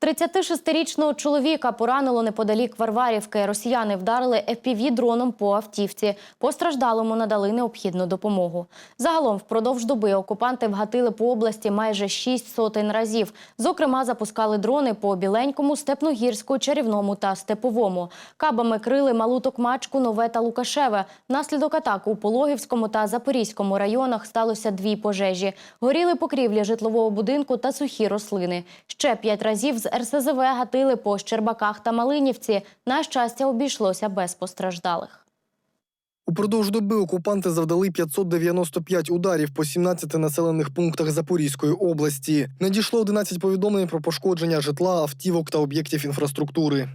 36-річного чоловіка поранило неподалік Варварівки. Росіяни вдарили fpv дроном по автівці. Постраждалому надали необхідну допомогу. Загалом, впродовж доби окупанти вгатили по області майже шість сотень разів. Зокрема, запускали дрони по Біленькому, Степногірську, Чарівному та Степовому. Кабами крили Малу Токмачку, Нове та Лукашеве. Внаслідок атаки у Пологівському та Запорізькому районах сталося дві пожежі. Горіли покрівлі житлового будинку та сухі рослини. Ще п'ять разів з РСЗВ гатили по Щербаках та Малинівці. На щастя, обійшлося без постраждалих. Упродовж доби окупанти завдали 595 ударів по 17 населених пунктах Запорізької області. Надійшло 11 повідомлень про пошкодження житла, автівок та об'єктів інфраструктури.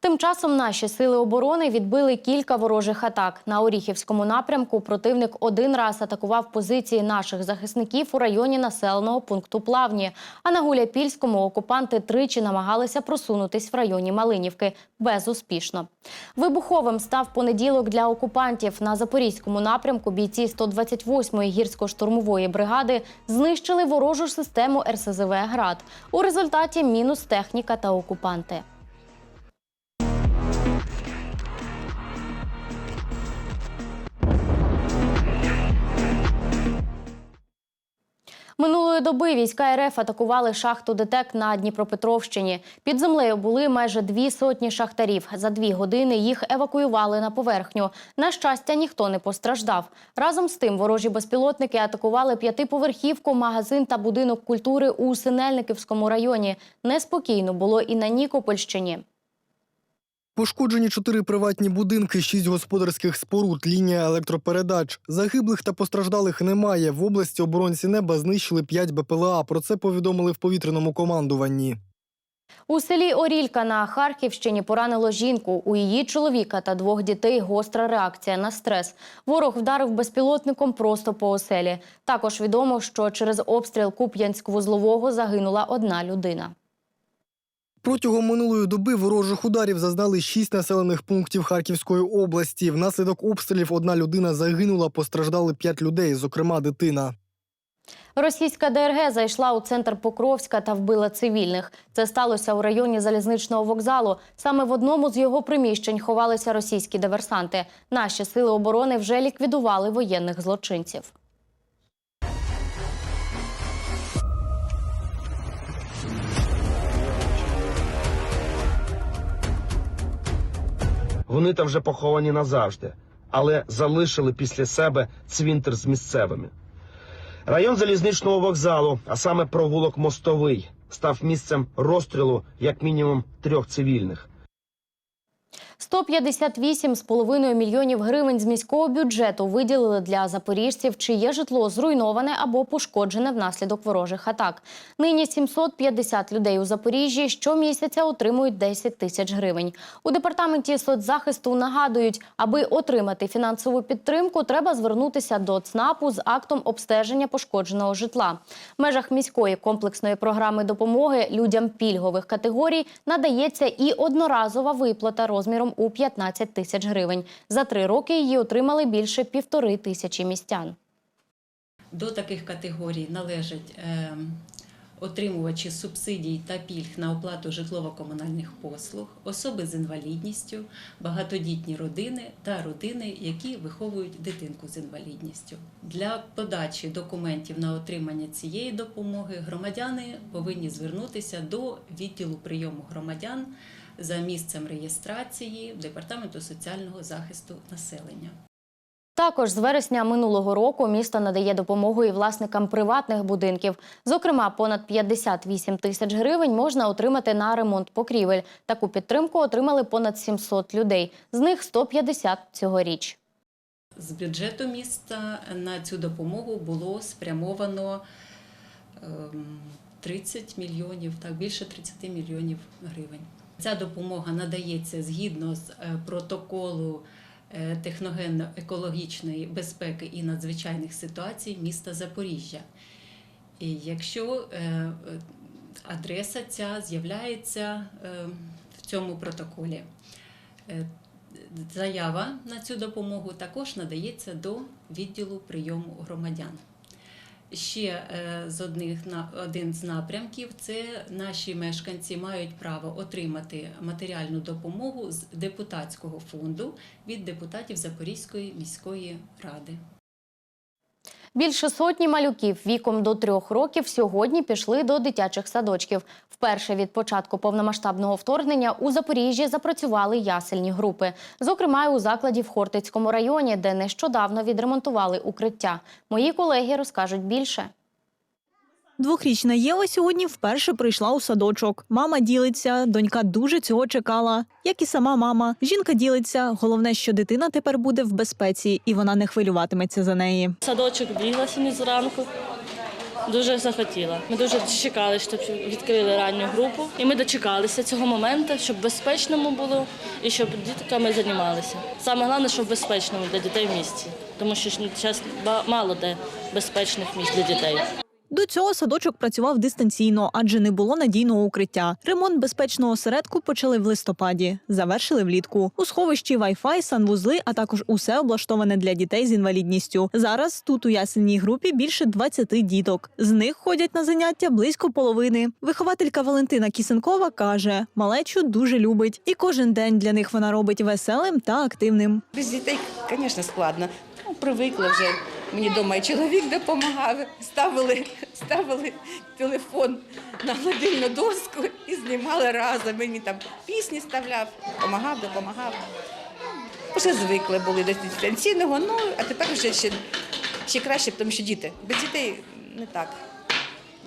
Тим часом наші сили оборони відбили кілька ворожих атак. На Оріхівському напрямку противник один раз атакував позиції наших захисників у районі населеного пункту Плавні. А на Гуляпільському окупанти тричі намагалися просунутись в районі Малинівки безуспішно. Вибуховим став понеділок для окупантів. На Запорізькому напрямку бійці 128-ї гірсько-штурмової бригади знищили ворожу систему РСЗВ «Град». У результаті мінус техніка та окупанти. Минулої доби війська РФ атакували шахту ДТЕК на Дніпропетровщині. Під землею були майже дві сотні шахтарів. За дві години їх евакуювали на поверхню. На щастя, ніхто не постраждав. Разом з тим, ворожі безпілотники атакували п'ятиповерхівку, магазин та будинок культури у Синельниківському районі. Неспокійно було і на Нікопольщині. Пошкоджені чотири приватні будинки, шість господарських споруд, лінія електропередач. Загиблих та постраждалих немає. В області оборонці неба знищили 5 БПЛА. Про це повідомили в повітряному командуванні. У селі Орілька на Харківщині поранило жінку. У її чоловіка та двох дітей гостра реакція на стрес. Ворог вдарив безпілотником просто по оселі. Також відомо, що через обстріл Куп'янськ-Вузлового загинула одна людина. Протягом минулої доби ворожих ударів зазнали шість населених пунктів Харківської області. Внаслідок обстрілів одна людина загинула, постраждали п'ять людей, зокрема дитина. Російська ДРГ зайшла у центр Покровська та вбила цивільних. Це сталося у районі залізничного вокзалу. Саме в одному з його приміщень ховалися російські диверсанти. Наші сили оборони вже ліквідували воєнних злочинців. Вони там вже поховані назавжди, але залишили після себе цвинтар з місцевими. Район залізничного вокзалу, а саме провулок Мостовий, став місцем розстрілу як мінімум трьох цивільних. 158,5 мільйонів гривень з міського бюджету виділили для запоріжців, чиє житло зруйноване або пошкоджене внаслідок ворожих атак. Нині 750 людей у Запоріжжі щомісяця отримують 10 тисяч гривень. У департаменті соцзахисту нагадують, аби отримати фінансову підтримку, треба звернутися до ЦНАПу з актом обстеження пошкодженого житла. В межах міської комплексної програми допомоги людям пільгових категорій надається і одноразова виплата розміром у 15 тисяч гривень. За три роки її отримали більше півтори тисячі містян. До таких категорій належать е, отримувачі субсидій та пільг на оплату житлово-комунальних послуг, особи з інвалідністю, багатодітні родини та родини, які виховують дитинку з інвалідністю. Для подачі документів на отримання цієї допомоги громадяни повинні звернутися до відділу прийому громадян за місцем реєстрації Департаменту соціального захисту населення. Також з вересня минулого року місто надає допомогу і власникам приватних будинків. Зокрема, понад 58 тисяч гривень можна отримати на ремонт покрівель. Таку підтримку отримали понад 700 людей. З них 150 цьогоріч. З бюджету міста на цю допомогу було спрямовано ем, 30 мільйонів, так більше 30 мільйонів гривень. Ця допомога надається згідно з е, протоколу е, техногенно-екологічної безпеки і надзвичайних ситуацій міста Запоріжжя. І якщо е, адреса ця з'являється в цьому протоколі. Заява на цю допомогу також надається до відділу прийому громадян. Ще е, з одних на один з напрямків це наші мешканці мають право отримати матеріальну допомогу з депутатського фонду від депутатів Запорізької міської ради. Більше сотні малюків віком до трьох років сьогодні пішли до дитячих садочків. Вперше від початку повномасштабного вторгнення у Запоріжжі запрацювали ясельні групи. Зокрема, у закладі в Хортицькому районі, де нещодавно відремонтували укриття. Мої колеги розкажуть більше. Двохрічна Єва сьогодні вперше прийшла у садочок. Мама ділиться, донька дуже цього чекала, як і сама мама. Жінка ділиться. Головне, що дитина тепер буде в безпеці, і вона не хвилюватиметься за неї. Садочок бігла сьогодні зранку. Дуже захотіла. Ми дуже чекали, щоб відкрили ранню групу. І ми дочекалися цього моменту, щоб безпечному було і щоб дітками займалися. Саме головне, щоб безпечному для дітей в місті, тому що зараз мало де безпечних місць для дітей. До цього садочок працював дистанційно, адже не було надійного укриття. Ремонт безпечного осередку почали в листопаді, завершили влітку. У сховищі Wi-Fi, санвузли, а також усе облаштоване для дітей з інвалідністю. Зараз тут у ясельній групі більше 20 діток. З них ходять на заняття близько половини. Вихователька Валентина Кісенкова каже, малечу дуже любить, і кожен день для них вона робить веселим та активним. Без дітей, звісно, складно. Ну, привикла вже. Мені вдома і чоловік допомагав. Ставили, ставили телефон на гладильну доску і знімали разом. Мені там пісні ставляв, допомагав, допомагав. Вже звикли були до дистанційного, ну а тепер вже ще, ще краще, тому що діти. Без дітей не так.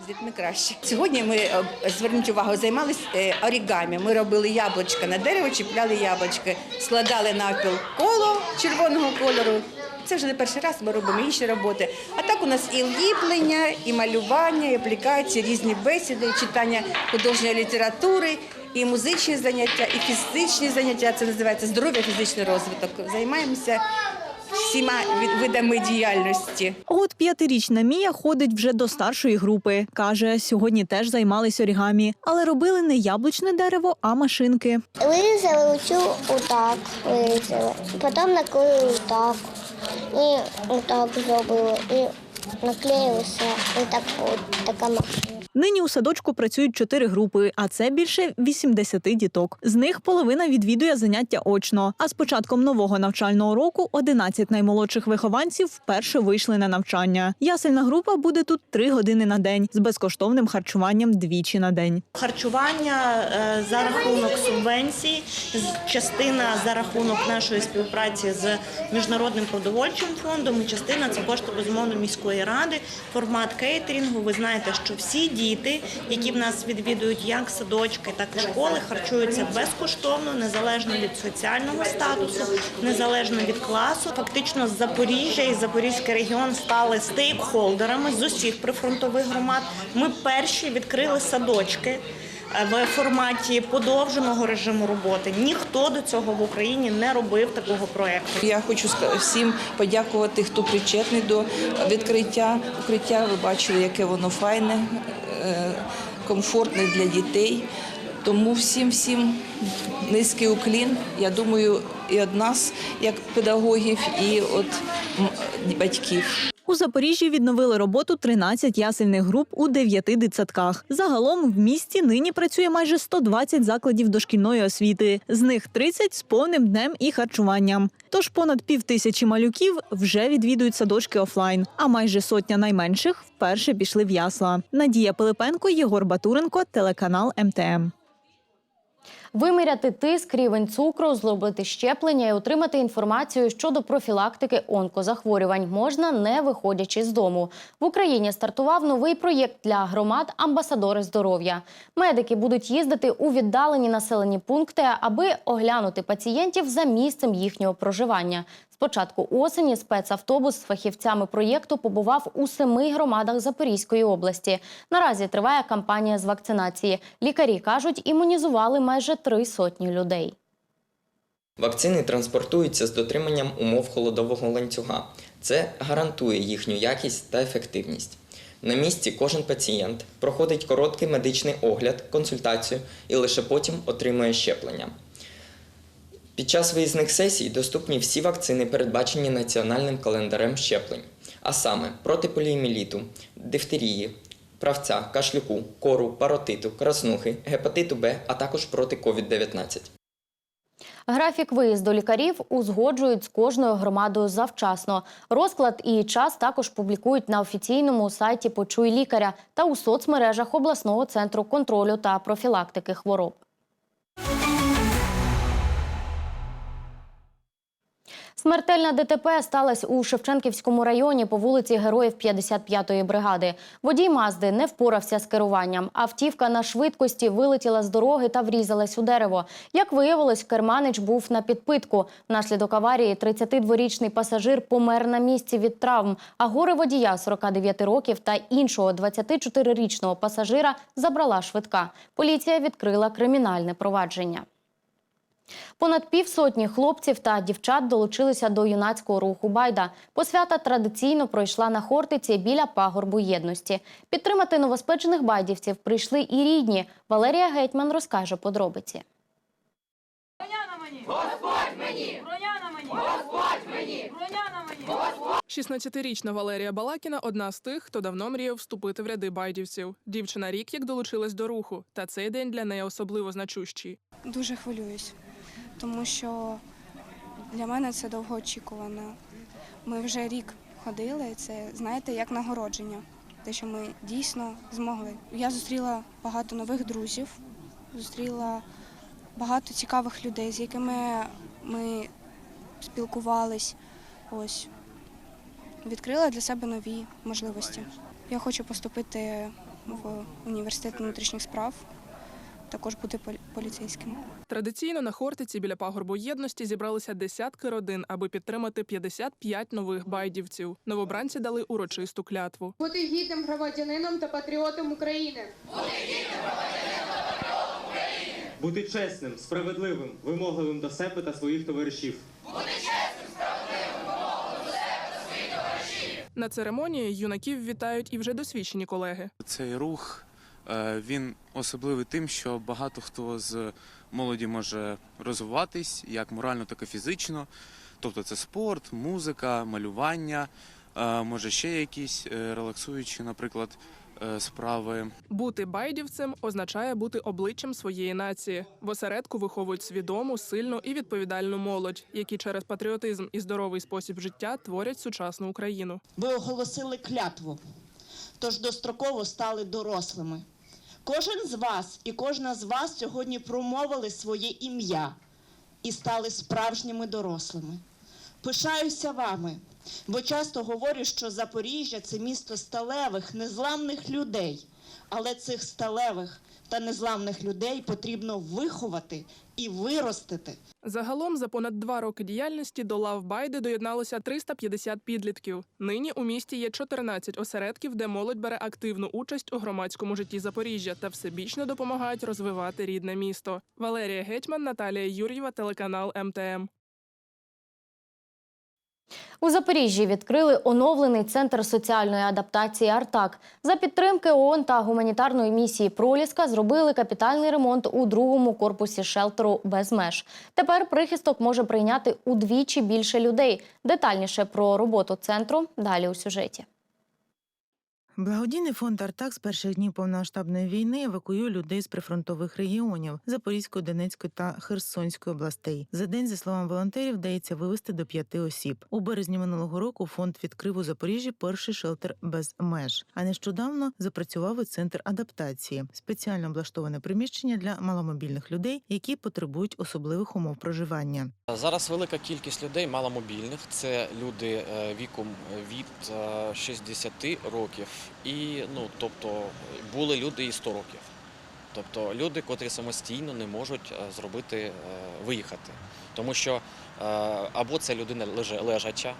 З дітьми краще. Сьогодні ми е, зверніть увагу, займалися орігамі. Ми робили яблучка на дерево, чіпляли яблучки, складали навпіл коло червоного кольору. Це вже не перший раз ми робимо інші роботи. А так у нас і ліплення, і малювання, і аплікації, різні бесіди, і читання художньої літератури, і музичні заняття, і фізичні заняття. Це називається здоров'я, фізичний розвиток. Займаємося всіма видами діяльності. А от п'ятирічна Мія ходить вже до старшої групи. Каже, сьогодні теж займались орігамі, але робили не яблучне дерево, а машинки. Вирізали оцю отак, вирізали. Потім наклеїли так. І так зробили. І наклеїлися, І так от така машина. Нині у садочку працюють чотири групи, а це більше 80 діток. З них половина відвідує заняття очно. А з початком нового навчального року 11 наймолодших вихованців вперше вийшли на навчання. Ясельна група буде тут три години на день з безкоштовним харчуванням двічі на день. Харчування е, за рахунок субвенцій, частина за рахунок нашої співпраці з міжнародним продовольчим фондом, і частина це кошти безумовно міської ради. Формат кейтерінгу. Ви знаєте, що всі діти, які в нас відвідують як садочки, так і школи, харчуються безкоштовно, незалежно від соціального статусу, незалежно від класу. Фактично, Запоріжжя і Запорізький регіон стали стейкхолдерами з усіх прифронтових громад. Ми перші відкрили садочки. е, В форматі подовженого режиму роботи ніхто до цього в Україні не робив такого проекту. Я хочу всім подякувати, хто причетний до відкриття укриття. Ви бачили, яке воно файне, е, комфортне для дітей. Тому всім всім низький уклін. Я думаю, і від нас, як педагогів, і від батьків. У Запоріжжі відновили роботу 13 ясельних груп у 9 дитсадках. Загалом в місті нині працює майже 120 закладів дошкільної освіти. З них 30 з повним днем і харчуванням. Тож понад пів тисячі малюків вже відвідують садочки офлайн, а майже сотня найменших вперше пішли в ясла. Надія Пилипенко, Єгор Батуренко, телеканал МТМ. Виміряти тиск, рівень цукру, зробити щеплення і отримати інформацію щодо профілактики онкозахворювань можна не виходячи з дому. В Україні стартував новий проєкт для громад Амбасадори здоров'я. Медики будуть їздити у віддалені населені пункти, аби оглянути пацієнтів за місцем їхнього проживання. З початку осені спецавтобус з фахівцями проєкту побував у семи громадах Запорізької області. Наразі триває кампанія з вакцинації. Лікарі кажуть, імунізували майже три сотні людей. Вакцини транспортуються з дотриманням умов холодового ланцюга. Це гарантує їхню якість та ефективність. На місці кожен пацієнт проходить короткий медичний огляд, консультацію і лише потім отримує щеплення. Під час виїзних сесій доступні всі вакцини, передбачені національним календарем щеплень, а саме проти поліоміеліту, дифтерії, правця, кашлюку, кору, паротиту, краснухи, гепатиту Б, а також проти COVID-19. Графік виїзду лікарів узгоджують з кожною громадою завчасно. Розклад і час також публікують на офіційному сайті Почуй лікаря та у соцмережах обласного центру контролю та профілактики хвороб. Смертельна ДТП сталася у Шевченківському районі по вулиці Героїв 55-ї бригади. Водій Мазди не впорався з керуванням. Автівка на швидкості вилетіла з дороги та врізалась у дерево. Як виявилось, керманич був на підпитку. Внаслідок аварії 32-річний пасажир помер на місці від травм, а горе водія 49 років та іншого 24-річного пасажира забрала швидка. Поліція відкрила кримінальне провадження. Понад півсотні хлопців та дівчат долучилися до юнацького руху Байда. Посвята традиційно пройшла на Хортиці біля пагорбу єдності. Підтримати новоспечених байдівців прийшли і рідні. Валерія Гетьман розкаже подробиці. 16-річна Валерія Балакіна одна з тих, хто давно мріяв вступити в ряди байдівців. Дівчина рік як долучилась до руху, та цей день для неї особливо значущий. Дуже хвилююсь, тому що для мене це довгоочікувано. Ми вже рік ходили, це знаєте, як нагородження. Те, що ми дійсно змогли. Я зустріла багато нових друзів, зустріла багато цікавих людей, з якими ми спілкувались. Ось відкрила для себе нові можливості. Я хочу поступити в університет внутрішніх справ, також бути полі- поліцейським. Традиційно на Хортиці біля пагорбу єдності зібралися десятки родин, аби підтримати 55 нових байдівців. Новобранці дали урочисту клятву. Бути гідним громадянином та патріотом України. Бути чесним, справедливим, вимогливим до себе та своїх товаришів. Бути чесним, справедливим. На церемонії юнаків вітають і вже досвідчені колеги. Цей рух він особливий тим, що багато хто з молоді може розвиватись як морально, так і фізично. Тобто це спорт, музика, малювання, е, може ще якісь е, релаксуючі, наприклад, е, справи. Бути байдівцем означає бути обличчям своєї нації. В осередку виховують свідому, сильну і відповідальну молодь, які через патріотизм і здоровий спосіб життя творять сучасну Україну. Ви оголосили клятву, тож достроково стали дорослими. Кожен з вас і кожна з вас сьогодні промовили своє ім'я і стали справжніми дорослими. Пишаюся вами, бо часто говорю, що Запоріжжя це місто сталевих, незламних людей. Але цих сталевих та незламних людей потрібно виховати і виростити. Загалом за понад два роки діяльності до лав Байди доєдналося 350 підлітків. Нині у місті є 14 осередків, де молодь бере активну участь у громадському житті Запоріжжя та всебічно допомагають розвивати рідне місто. Валерія Гетьман, Наталія Юр'єва, телеканал МТМ. У Запоріжжі відкрили оновлений центр соціальної адаптації Артак. За підтримки ООН та гуманітарної місії Проліска зробили капітальний ремонт у другому корпусі шелтеру без меж. Тепер прихисток може прийняти удвічі більше людей. Детальніше про роботу центру далі у сюжеті. Благодійний фонд Артак з перших днів повномасштабної війни евакуює людей з прифронтових регіонів Запорізької, Донецької та Херсонської областей. За день, за словами волонтерів, вдається вивезти до п'яти осіб. У березні минулого року фонд відкрив у Запоріжжі перший шелтер без меж. А нещодавно запрацював і центр адаптації, спеціально облаштоване приміщення для маломобільних людей, які потребують особливих умов проживання. Зараз велика кількість людей маломобільних. Це люди е, віком від е, 60 років, і ну тобто були люди і 100 років. Тобто люди, котрі самостійно не можуть е, зробити е, виїхати, тому що е, або це людина лежача,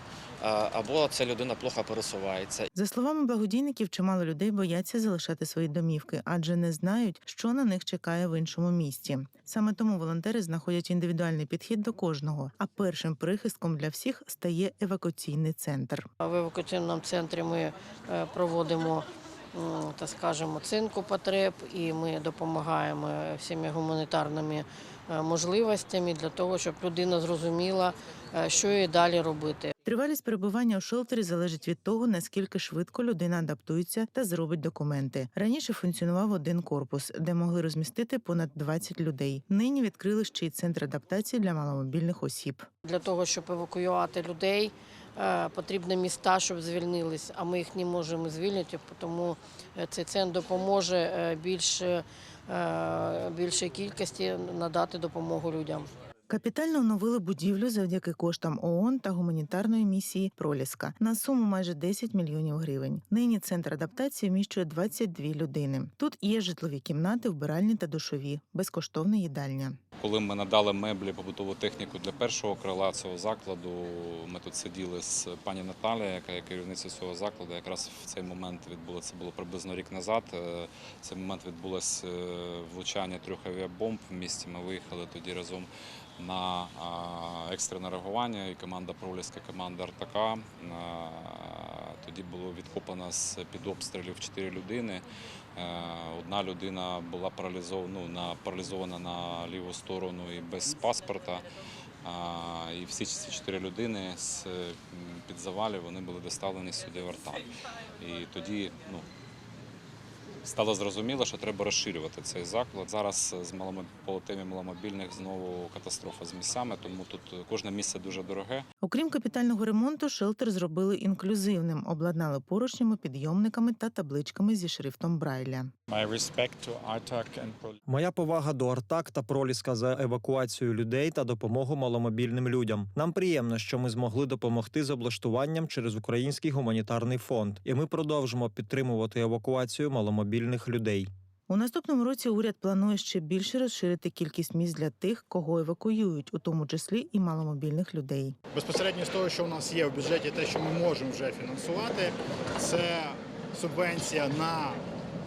або ця людина плохо пересувається. За словами благодійників, чимало людей бояться залишати свої домівки, адже не знають, що на них чекає в іншому місті. Саме тому волонтери знаходять індивідуальний підхід до кожного. А першим прихистком для всіх стає евакуаційний центр. В евакуаційному центрі ми е, проводимо м, так скажемо, оцінку потреб, і ми допомагаємо всіми гуманітарними е, можливостями для того, щоб людина зрозуміла, е, що їй далі робити. Тривалість перебування у шелтері залежить від того, наскільки швидко людина адаптується та зробить документи. Раніше функціонував один корпус, де могли розмістити понад 20 людей. Нині відкрили ще й центр адаптації для маломобільних осіб. Для того, щоб евакуювати людей, е, потрібні міста, щоб звільнились, а ми їх не можемо звільнити, тому е, цей центр допоможе е, більше, е, більшій кількості надати допомогу людям. Капітально оновили будівлю завдяки коштам ООН та гуманітарної місії Проліска на суму майже 10 мільйонів гривень. Нині центр адаптації вміщує 22 людини. Тут є житлові кімнати, вбиральні та душові, безкоштовна їдальня. Коли ми надали меблі, побутову техніку для першого крила цього закладу, ми тут сиділи з пані Наталією, яка є керівницею цього закладу. Якраз в цей момент відбулося це було приблизно рік назад. е, В цей момент відбулося е, влучання трьох авіабомб в місті. Ми виїхали тоді разом на екстрене реагування. І команда Проліска, команда Артака. Тоді було відкопано з під обстрілів чотири людини. Е, Одна людина була паралізована, ну, на, паралізована на ліву сторону і без паспорта. І всі ці чотири людини з під завалів вони були доставлені сюди в Артан. І тоді ну, стало зрозуміло, що треба розширювати цей заклад. Зараз з маломо- по маломобільних знову катастрофа з місцями, тому тут кожне місце дуже дороге. Окрім капітального ремонту, шелтер зробили інклюзивним, обладнали поручнями, підйомниками та табличками зі шрифтом Брайля. Моя повага до Артак та Проліска за евакуацію людей та допомогу маломобільним людям. Нам приємно, що ми змогли допомогти з облаштуванням через Український гуманітарний фонд, і ми продовжимо підтримувати евакуацію маломобільних людей. У наступному році уряд планує ще більше розширити кількість місць для тих, кого евакуюють, у тому числі і маломобільних людей. Безпосередньо з того, що у нас є в бюджеті, те, що ми можемо вже фінансувати, це субвенція на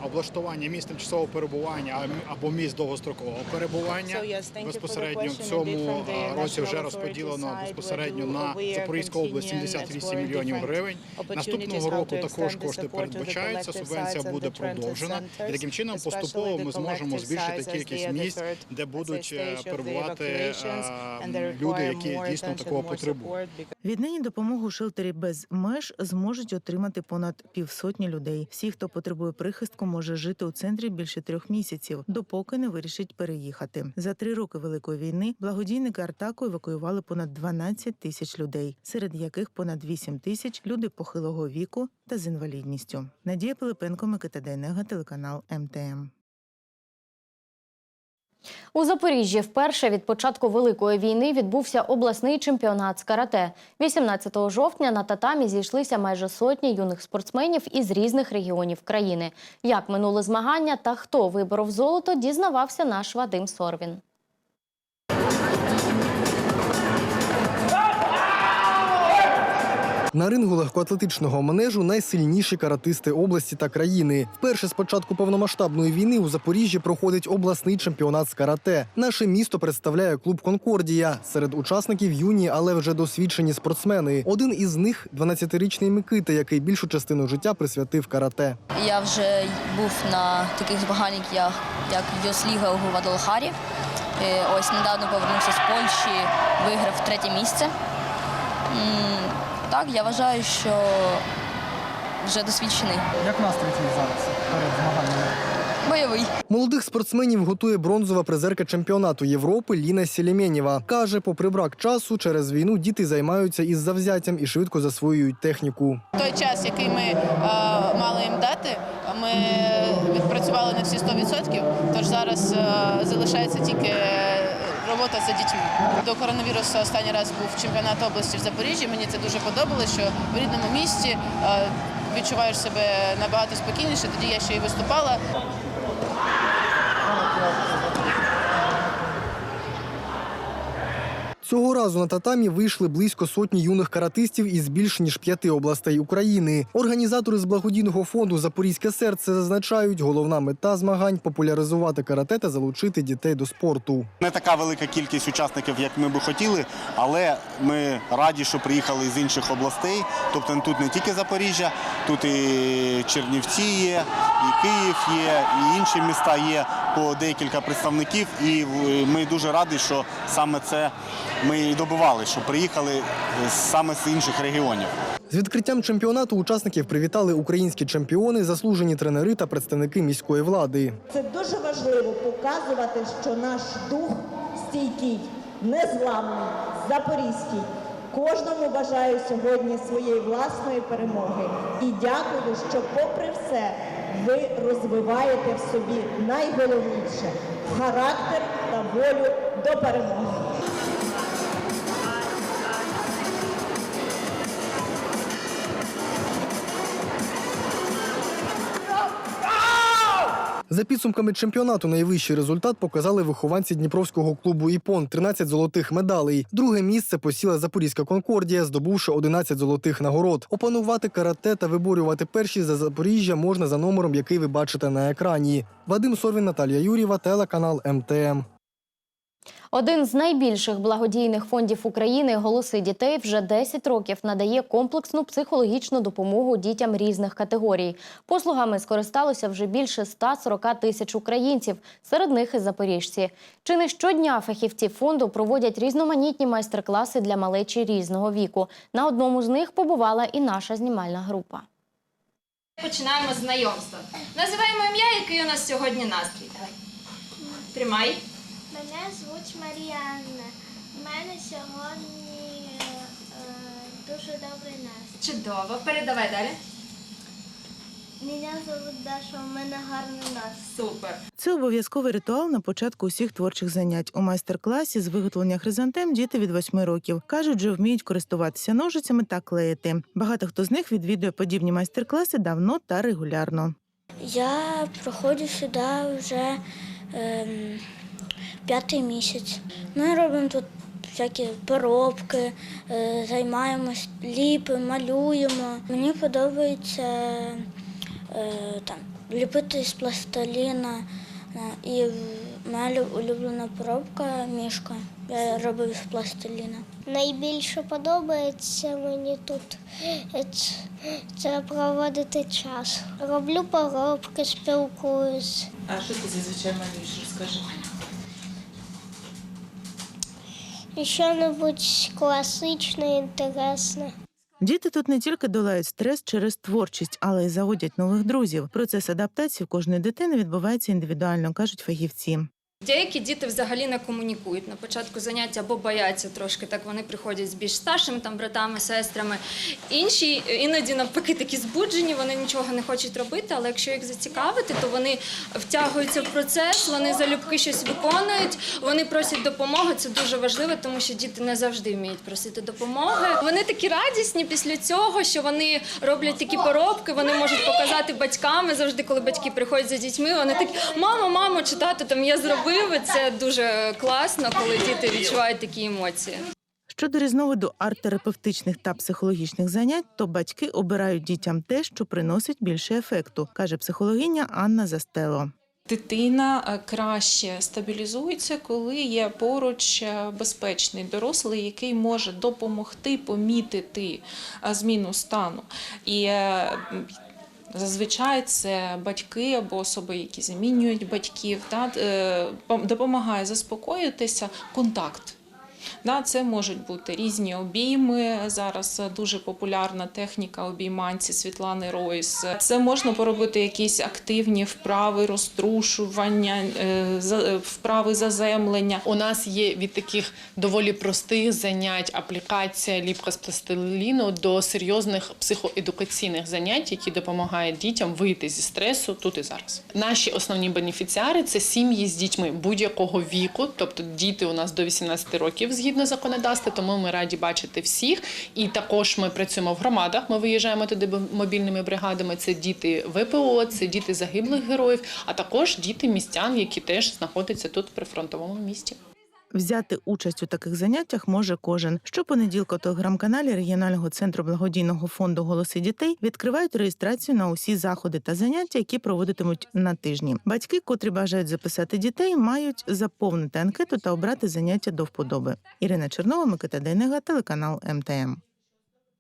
облаштування місць тимчасового перебування або місць довгострокового перебування. Безпосередньо в цьому а, році вже розподілено безпосередньо на Запорізьку область 78 мільйонів гривень. Наступного року також кошти передбачаються. Субвенція буде продовжена. І таким чином поступово ми зможемо збільшити кількість місць, де будуть е, перебувати they люди, які дійсно такого потребують. Віднині допомогу шелтері без меж зможуть отримати понад півсотні людей. Всі, хто потребує прихистку, може жити у центрі більше трьох місяців, допоки не вирішить переїхати. За три роки великої війни благодійники Артаку евакуювали понад 12 тисяч людей, серед яких понад 8 тисяч люди похилого віку та з інвалідністю. Надія Пилипенко, Микита Дейнега, телеканал МТМ. У Запоріжжі вперше від початку Великої війни відбувся обласний чемпіонат з карате. 18 жовтня на татамі зійшлися майже сотні юних спортсменів із різних регіонів країни. Як минули змагання та хто виборов золото, дізнавався наш Вадим Сорвін. На рингу легкоатлетичного манежу найсильніші каратисти області та країни. Вперше з початку повномасштабної війни у Запоріжжі проходить обласний чемпіонат з карате. Наше місто представляє клуб Конкордія. Серед учасників юні, але вже досвідчені спортсмени. Один із них 12-річний Микита, який більшу частину життя присвятив карате. Я вже був на таких змаганнях, як, Йосліга у Гвадалахарі. Е, Ось недавно повернувся з Польщі, виграв третє місце. Так, я вважаю, що вже досвідчений. Як настрій зараз перед змаганнями? Бойовий. Молодих спортсменів готує бронзова призерка чемпіонату Європи Ліна Селємєнєва. Каже, попри брак часу, через війну діти займаються із завзяттям і швидко засвоюють техніку. Той час, який ми е, мали їм дати, ми відпрацювали на всі 100%, тож зараз е, залишається тільки робота за дітьми. До коронавірусу останній раз був чемпіонат області в Запоріжжі. Мені це дуже подобалося, що в рідному місті е, відчуваєш себе набагато спокійніше. Тоді я ще й виступала. Цього разу на татамі вийшли близько сотні юних каратистів із більш ніж п'яти областей України. Організатори з благодійного фонду Запорізьке серце зазначають, головна мета змагань популяризувати карате та залучити дітей до спорту. Не така велика кількість учасників, як ми би хотіли, але ми раді, що приїхали з інших областей. Тобто тут не тільки Запоріжжя, тут і Чернівці є, і Київ є, і інші міста є по декілька представників. І ми дуже раді, що саме це ми і добивали, що приїхали е, саме з інших регіонів. З відкриттям чемпіонату учасників привітали українські чемпіони, заслужені тренери та представники міської влади. Це дуже важливо показувати, що наш дух стійкий, незламний, запорізький. Кожному бажаю сьогодні своєї власної перемоги і дякую, що, попри все, ви розвиваєте в собі найголовніше характер та волю до перемоги. За підсумками чемпіонату найвищий результат показали вихованці Дніпровського клубу Іпон 13 золотих медалей. Друге місце посіла Запорізька Конкордія, здобувши 11 золотих нагород. Опанувати карате та виборювати перші за Запоріжжя можна за номером, який ви бачите на екрані. Вадим Сорвін, Наталія Юрєва, телеканал МТМ. Один з найбільших благодійних фондів України Голоси дітей вже 10 років надає комплексну психологічну допомогу дітям різних категорій. Послугами скористалося вже більше 140 тисяч українців, серед них і запоріжці. Чи не щодня фахівці фонду проводять різноманітні майстер-класи для малечі різного віку. На одному з них побувала і наша знімальна група. Починаємо з знайомства. Називаємо ім'я, який у нас сьогодні настрій. Тримай. Мене звуть Маріанна. У мене сьогодні е, дуже добрий настрій. Чудово. Передавай далі. Мене звуть Даша, у мене гарний настрій. Супер. Це обов'язковий ритуал на початку усіх творчих занять. У майстер-класі з виготовлення хризантем діти від 8 років кажуть, що вміють користуватися ножицями та клеїти. Багато хто з них відвідує подібні майстер-класи давно та регулярно. Я проходжу сюди вже ем, п'ятий місяць. Ми робимо тут всякі поробки, е, займаємось, ліпимо, малюємо. Мені подобається е, там, ліпити з пластиліна. Е, І в- моя улюблена поробка мішка. Я робив з пластиліна. Найбільше подобається мені тут це проводити час. Роблю поробки, спілкуюсь. А що ти зазвичай малюєш? Розкажи. І що-небудь класичне, інтересне. Діти тут не тільки долають стрес через творчість, але й заводять нових друзів. Процес адаптації кожної дитини відбувається індивідуально, кажуть фахівці. Деякі діти взагалі не комунікують на початку заняття або бояться трошки. Так вони приходять з більш старшими там братами, сестрами. Інші іноді навпаки такі збуджені, вони нічого не хочуть робити. Але якщо їх зацікавити, то вони втягуються в процес, вони залюбки щось виконують, вони просять допомоги. Це дуже важливо, тому що діти не завжди вміють просити допомоги. Вони такі радісні після цього, що вони роблять такі поробки, вони можуть показати батькам. Завжди, коли батьки приходять за дітьми, вони такі мамо, мамо, чи тато там я зробив. І Це дуже класно, коли діти відчувають такі емоції. Щодо різновиду арт-терапевтичних та психологічних занять, то батьки обирають дітям те, що приносить більше ефекту, каже психологиня Анна Застело. Дитина е, краще стабілізується, коли є поруч е, безпечний дорослий, який може допомогти помітити е, зміну стану. І Зазвичай це батьки або особи, які замінюють батьків, та, е, допомагає заспокоїтися контакт. Да, це можуть бути різні обійми. Зараз дуже популярна техніка обійманці Світлани Ройс. Це можна поробити якісь активні вправи, розтрушування, е, е, вправи заземлення. У нас є від таких доволі простих занять аплікація ліпка з пластиліну до серйозних психоедукаційних занять, які допомагають дітям вийти зі стресу тут і зараз. Наші основні бенефіціари це сім'ї з дітьми будь-якого віку, тобто діти у нас до 18 років згідно законодавства, тому ми раді бачити всіх. І також ми працюємо в громадах. Ми виїжджаємо туди мобільними бригадами. Це діти ВПО, це діти загиблих героїв, а також діти містян, які теж знаходяться тут в прифронтовому місті. Взяти участь у таких заняттях може кожен. Щопонеділка у телеграм-каналі регіонального центру благодійного фонду Голоси дітей відкривають реєстрацію на усі заходи та заняття, які проводитимуть на тижні. Батьки, котрі бажають записати дітей, мають заповнити анкету та обрати заняття до вподоби. Ірина Чернова, Микита Дейнега, телеканал МТМ.